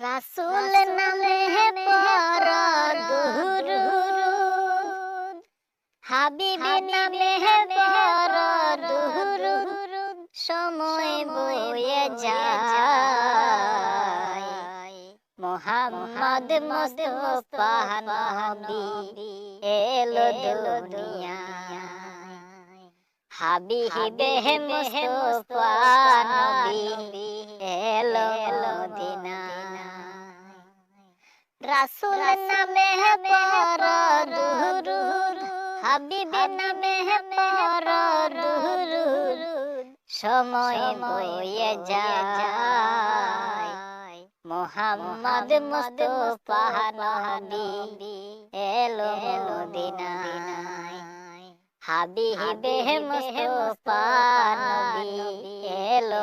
রাসূল নামে পর দুরুদ। হাবিবি নামে পর দুরুদ। সময় বয়ে যায়। মোহাম্মদ মুস্তাফা নবী এলো দুনিয়ায়। হাবিবে মুস্তাফা নবী রাসূল নামে পর দুরুদ হাবিবে নামে পর দুরুদ সময় বয়ে যায়। মোহাম্মদ মুস্তাফা নবী এলো মদিনায়। হাবিবে মুস্তাফা নবী এলো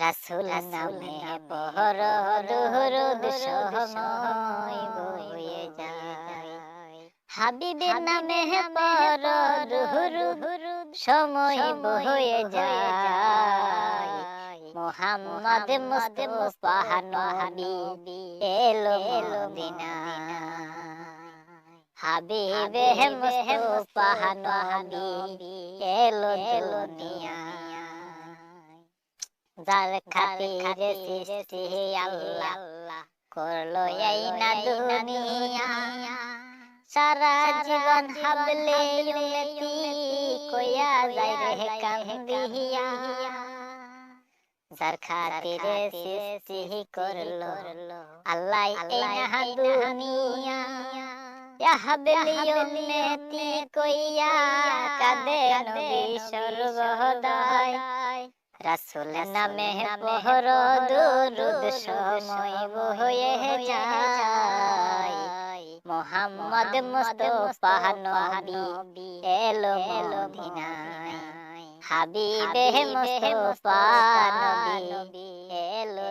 রাসূল নামে পহর দুরুদ সময় বয়ে যায়। হাবিবের নামে পহর দুরুদ সময় বয়ে যায়। মোহাম্মদ মুস্তাফা নবী এলো মদিনায়। হাবিবে মুস্তাফা নবী এলো যার খাতিরে সৃষ্টি আল্লাহ করল এই না দুনিয়া। সারা জীবন হাবলে উন্নতি কইয়া যায় রে কান্দিয়া যার খাতিরে সৃষ্টি করল আল্লাহ এই না দুনিয়া। হাবলি উন্নতি কইয়া কাদে নবী সর্বদায় রাসূল নামে পহর দুরুদ সময় বহয়ে যায়। মোহাম্মদ মুস্তফা নবী এলো মদিনায়। হাবিবে মুস্তফা নবী এলো